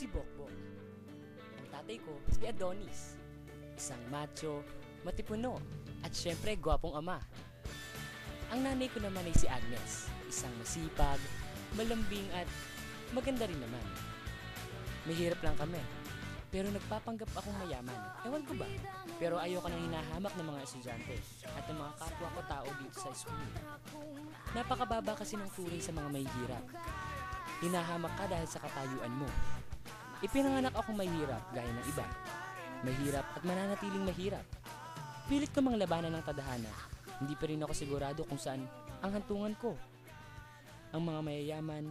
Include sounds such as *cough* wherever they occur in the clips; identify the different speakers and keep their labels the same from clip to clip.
Speaker 1: si Bokbok. Ang tatay ko, si Adonis. Isang macho, matipuno, at syempre gwapong ama. Ang nanay ko naman ay si Agnes, isang masipag, malambing at maganda rin naman. Mahirap lang kami, pero nagpapanggap akong mayaman. Ewan ko ba? Pero ayoko nang hinahamak ng mga estudyante at ng mga kapwa ko tao dito sa school. Napakababa kasi ng turing sa mga mahihirap. Hinahamak ka dahil sa katayuan mo. Ipinanganak akong mahirap gaya ng iba. Mahirap at mananatiling mahirap. Pilit ko mang labanan ng tadhana. Hindi pa rin ako sigurado kung saan ang hantungan ko. Ang mga mayayaman,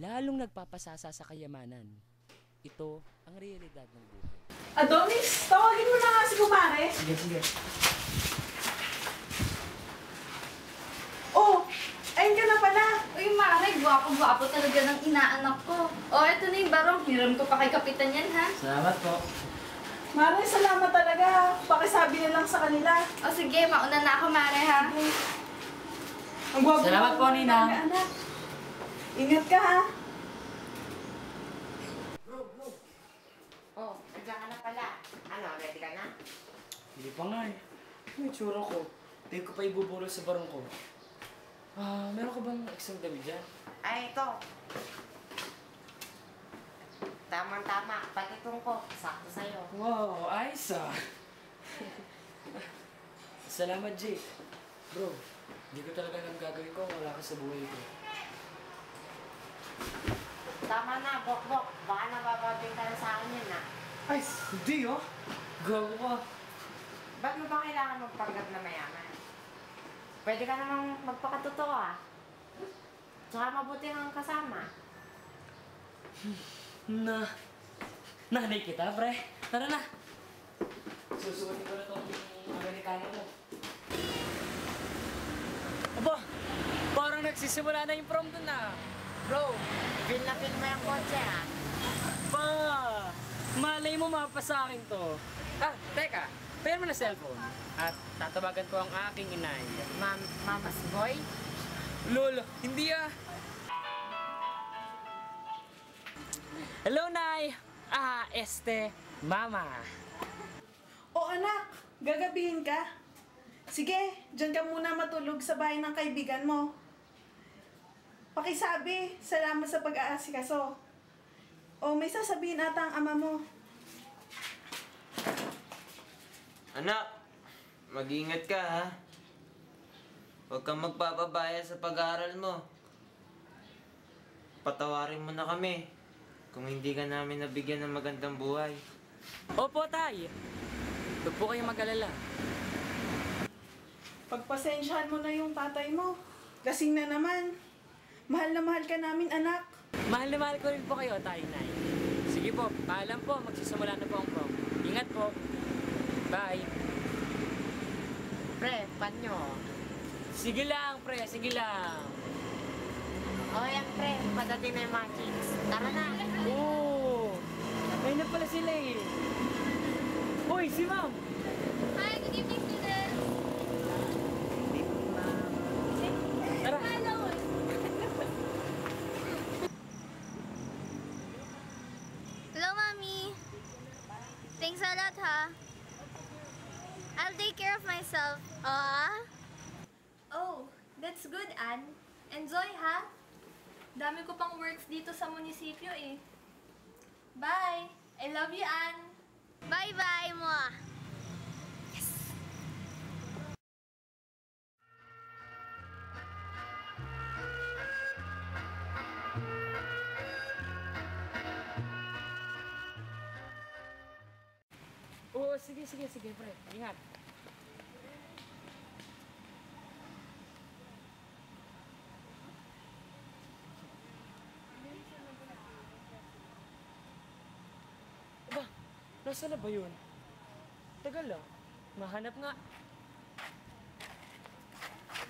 Speaker 1: lalong nagpapasasa sa kayamanan. Ito ang realidad ng buhay.
Speaker 2: Adonis, tawagin mo na nga si kumare.
Speaker 1: Sige, sige.
Speaker 2: Oh, ayun ka na pala.
Speaker 3: Uy, Mare, gwapo-gwapo talaga ng inaanak ko. O, eto na yung barong. Hiram ko pa kay Kapitan yan, ha?
Speaker 1: Salamat po.
Speaker 2: Mare, salamat talaga. Pakisabi na lang sa kanila.
Speaker 3: O, sige, mauna na ako, Mare, ha?
Speaker 2: Ang gwapo
Speaker 1: Salamat po,
Speaker 2: mga anak. Ingat ka ha.
Speaker 4: Oh, nandiyan ka na pala. Ano, ready ka na?
Speaker 1: Hindi pa nga eh. Ano yung tsura ko? Hindi ko pa ibubulol sa barong ko. Ah, meron ka bang isang damit dyan?
Speaker 4: Ay, ito. Tamang-tama. Patitong ko. Sakto sa'yo.
Speaker 1: Wow, ayos ah. Salamat, Jake. Bro, hindi ko talaga alam gagawin ko kung wala ka sa buhay ko.
Speaker 4: Tama na, Bok-Bok. Baka nabababing ka na sa akin yan, ah.
Speaker 1: Ay, hindi oh. Gago ka.
Speaker 4: Ba't mo ba kailangan magpanggap na mayaman? Pwede ka namang magpakatotoo, ah. Tsaka mabuti kang kasama.
Speaker 1: Na, nanay kita, pre. Tara na. Susuotin ko na itong Amerikano mo. Aba, parang nagsisimula na yung prom dun ah.
Speaker 4: Bro, feel na feel mo yung kotse, ah.
Speaker 1: Pa, malay mo mapasa akin to. Ah, teka. Pera mo na cellphone. At tatawagan ko ang aking inay.
Speaker 4: Mam Mama's boy?
Speaker 1: Lolo, hindi ah. Hello, Nay. Ah, este, Mama.
Speaker 2: O anak, gagabihin ka. Sige, dyan ka muna matulog sa bahay ng kaibigan mo. Pakisabi, salamat sa pag-aasikaso. O may sasabihin ata ang ama mo.
Speaker 5: Anak, mag-ingat ka ha. Huwag kang magpapabaya sa pag-aaral mo. Patawarin mo na kami kung hindi ka namin nabigyan ng magandang buhay.
Speaker 1: Opo, Tay. Huwag po kayong mag-alala.
Speaker 2: Pagpasensyahan mo na yung tatay mo. Kasing na naman. Mahal na mahal ka namin, anak.
Speaker 1: Mahal na mahal ko rin po kayo, Tay, Nay. Sige po, paalam po. Magsisimula na po ang prom. Ingat po. Bye.
Speaker 4: Pre, panyo.
Speaker 1: Sige lang, pre. Sige lang.
Speaker 4: O oh, yan, pre. Padating na yung mga chicks. Tara na.
Speaker 1: Oo. Ayun na pala sila eh. Hoy, si Ma'am.
Speaker 3: Hi, good evening, students.
Speaker 1: Tara.
Speaker 3: Hello. Hello, Mommy. Thanks a lot, ha? I'll take care of myself. Ah?
Speaker 6: Oh, that's good, Anne. Enjoy, ha? Dami ko pang works dito sa munisipyo, eh. Bye! I love you, Anne!
Speaker 3: Bye-bye, mo.
Speaker 1: Oo, sige, sige, sige, pre. Ingat. Aba, nasa na ba yun? Tagal ah. Mahanap nga.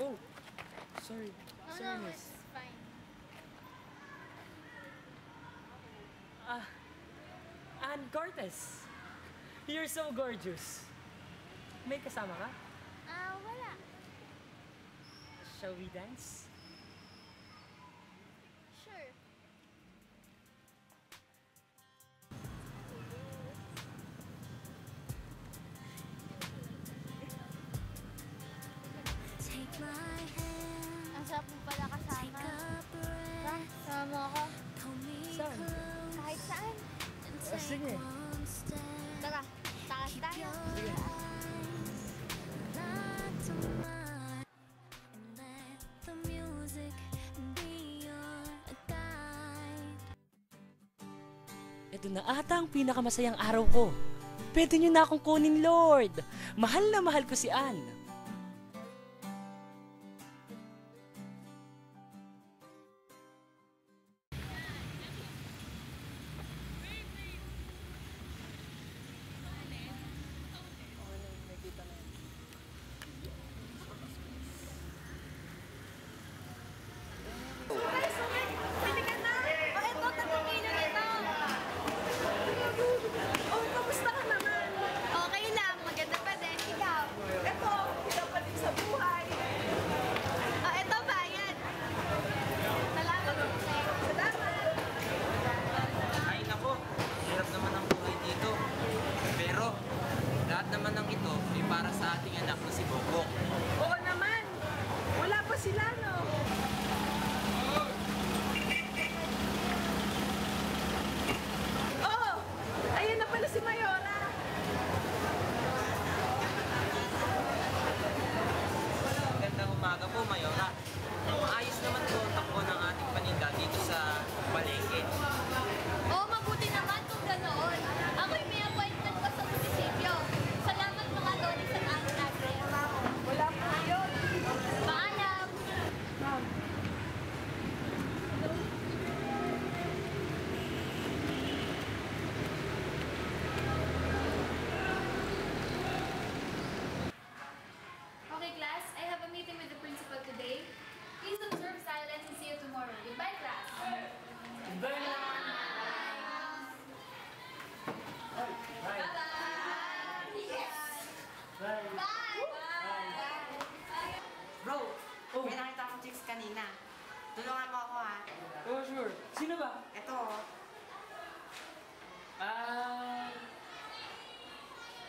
Speaker 1: Oh, sorry. sorry, miss.
Speaker 3: fine.
Speaker 1: Ah, Ann Cortez. You're so gorgeous. May kasama ka?
Speaker 3: Ah, wala.
Speaker 1: Shall we dance? Ito na ata ang pinakamasayang araw ko. Pwede niyo na akong kunin, Lord. Mahal na mahal ko si Anne.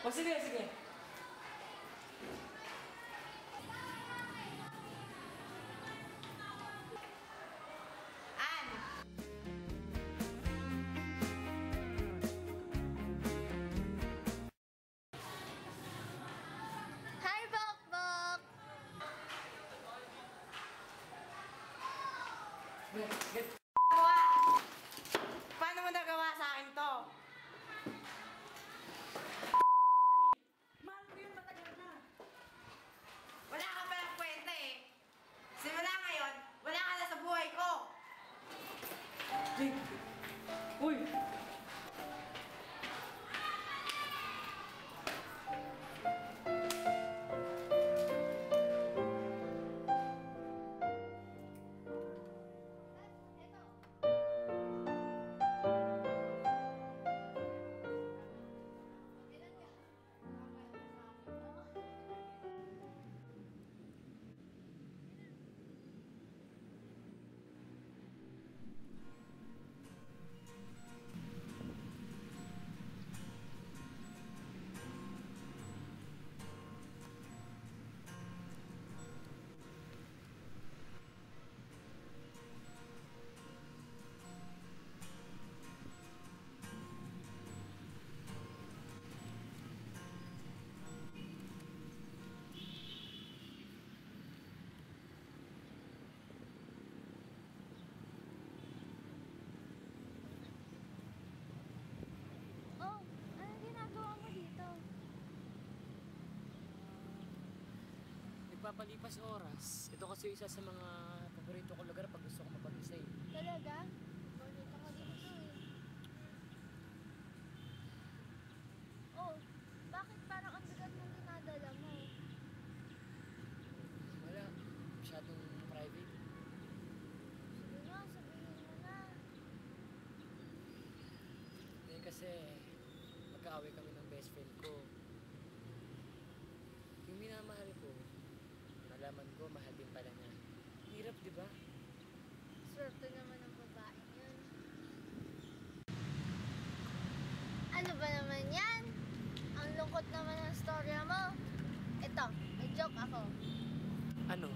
Speaker 1: O, sige, sige.
Speaker 6: Good. Good.
Speaker 1: pagpapalipas oras. Ito kasi isa sa mga paborito ko lugar pag gusto ko mapag-isa eh.
Speaker 6: Talaga? Paborito ko dito eh. Oh, bakit parang ang bigat mong dinadala mo?
Speaker 1: Wala. Masyadong private.
Speaker 6: Sabi nyo, sabihin mo na.
Speaker 1: Hindi kasi
Speaker 6: lungkot naman ang storya mo. Ito, may joke ako.
Speaker 1: Ano?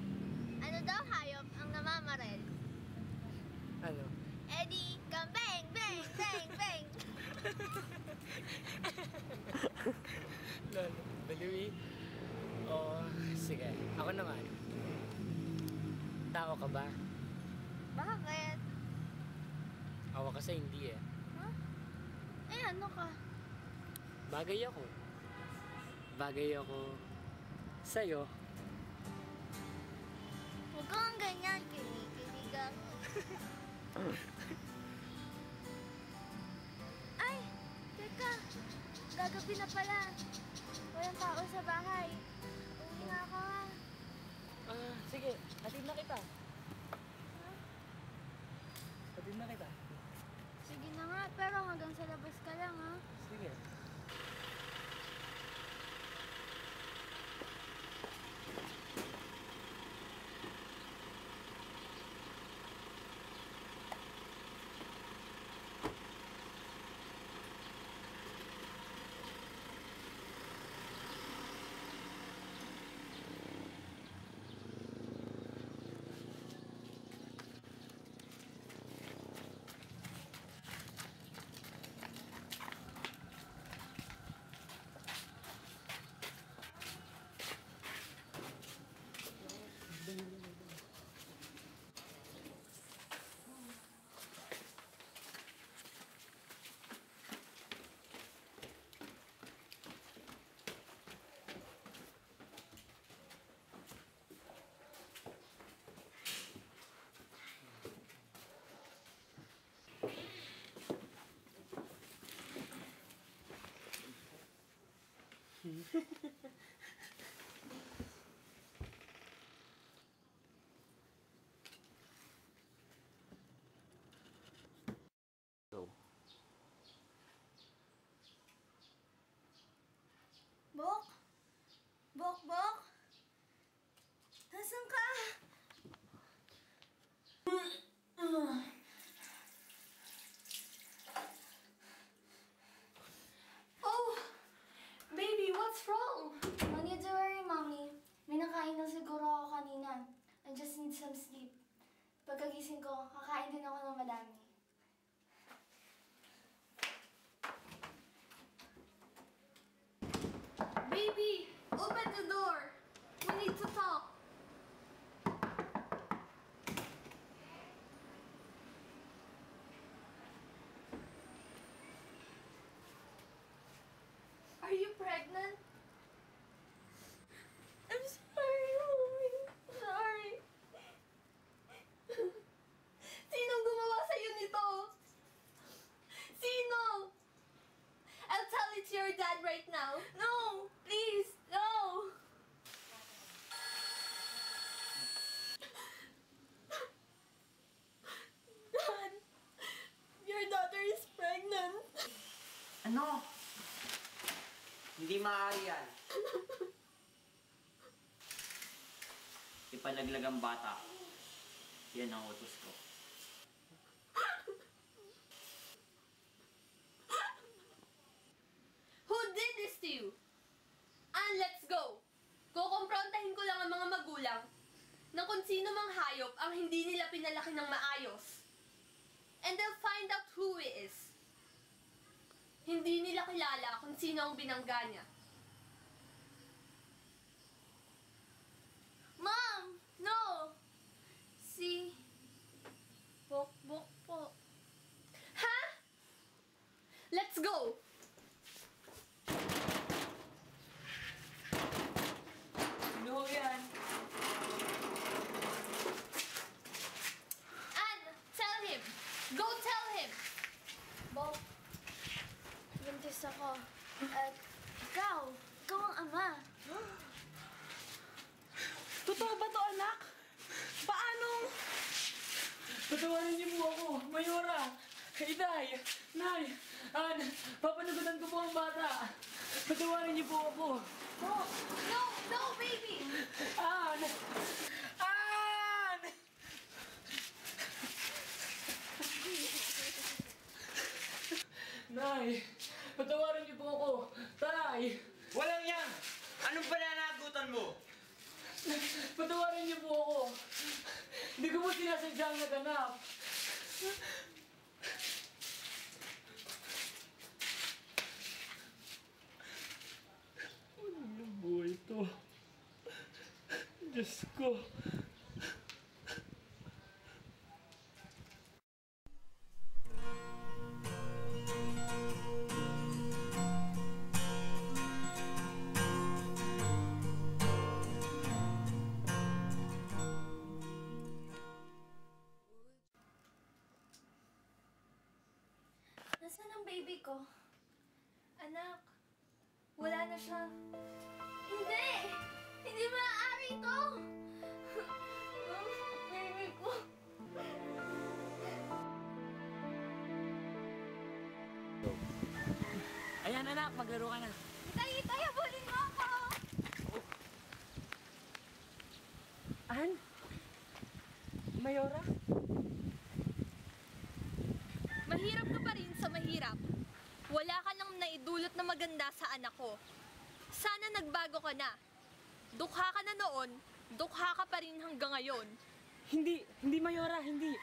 Speaker 6: Ano daw hayop ang namamarel?
Speaker 1: Ano? Eddie, come bang, bang, bang, bang! *laughs* Lolo, baliwi. Oh, sige. Ako naman. Tao ka ba?
Speaker 6: Bakit?
Speaker 1: Awa kasi hindi eh. Huh?
Speaker 6: Eh, ano ka?
Speaker 1: Bagay ako. Bagay ako sa'yo.
Speaker 6: Huwag kang ganyan, kinikilig ako. *laughs* Ay, teka. Gagabi na pala. Walang tao sa bahay. Uwi na ako ha.
Speaker 1: Ah, sige. Hatid na kita. Hatid na kita.
Speaker 6: Sige na nga, pero hanggang sa labas ka lang ha. Pagkagising ko, kakain din ako ng madami.
Speaker 3: Baby, open the door. We need to talk. Are you pregnant? I'm sorry, Mommy. Sorry. Sinong gumawa sa'yo nito? Sino? I'll tell it to your dad right now. No! Please! No! Dad! Your daughter is pregnant!
Speaker 5: Ano? Hindi maaari yan. Ipalaglag ang bata. Yan ang utos ko.
Speaker 3: Who did this to you? And let's go! Kukomprontahin ko lang ang mga magulang na kung sino mang hayop ang hindi nila pinalaki ng maayos. And they'll find out who he is. Hindi nila kilala kung sino ang binangga niya.
Speaker 6: Si... Bok, Bok po.
Speaker 3: Ha? Let's go!
Speaker 1: An! Papanagutan ko po ang bata! Patawarin niyo po ako!
Speaker 3: No! No! No, baby!
Speaker 1: An! An! Nay! Patawarin niyo po ako! Tay!
Speaker 5: Walang yan! Anong pananagutan mo?
Speaker 1: Patawarin niyo po ako! Hindi ko po sinasadyang naganap! Ko.
Speaker 6: Nasaan ang baby ko? Anak, wala na siya.
Speaker 1: Maglaro ka na.
Speaker 6: Itay, itay, habulin mo ako!
Speaker 1: An? Mayora?
Speaker 3: Mahirap ka pa rin sa mahirap. Wala ka nang naidulot na maganda sa anak ko. Sana nagbago ka na. Dukha ka na noon, dukha ka pa rin hanggang ngayon.
Speaker 1: Hindi, hindi Mayora, hindi.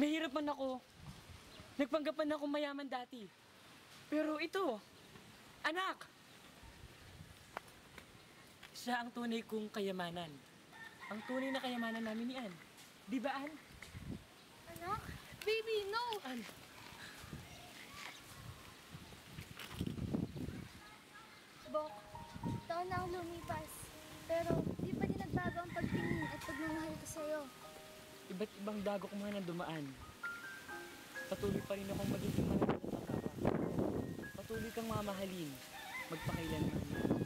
Speaker 1: Mahirap man ako. Nagpanggapan ako mayaman dati. Pero ito, anak! Siya ang tunay kong kayamanan. Ang tunay na kayamanan namin ni Ann. Di ba, Ann?
Speaker 6: Anak,
Speaker 3: Baby, no!
Speaker 1: Ann,
Speaker 6: Bok, taon na ang lumipas. Pero di pa din nagbago ang pagtingin at pagmamahal ko sa'yo.
Speaker 1: iba't ibang dago ko man ang dumaan. Patuloy pa rin akong magiging tatapa. Patuloy kang mamahalin. Magpakailanman.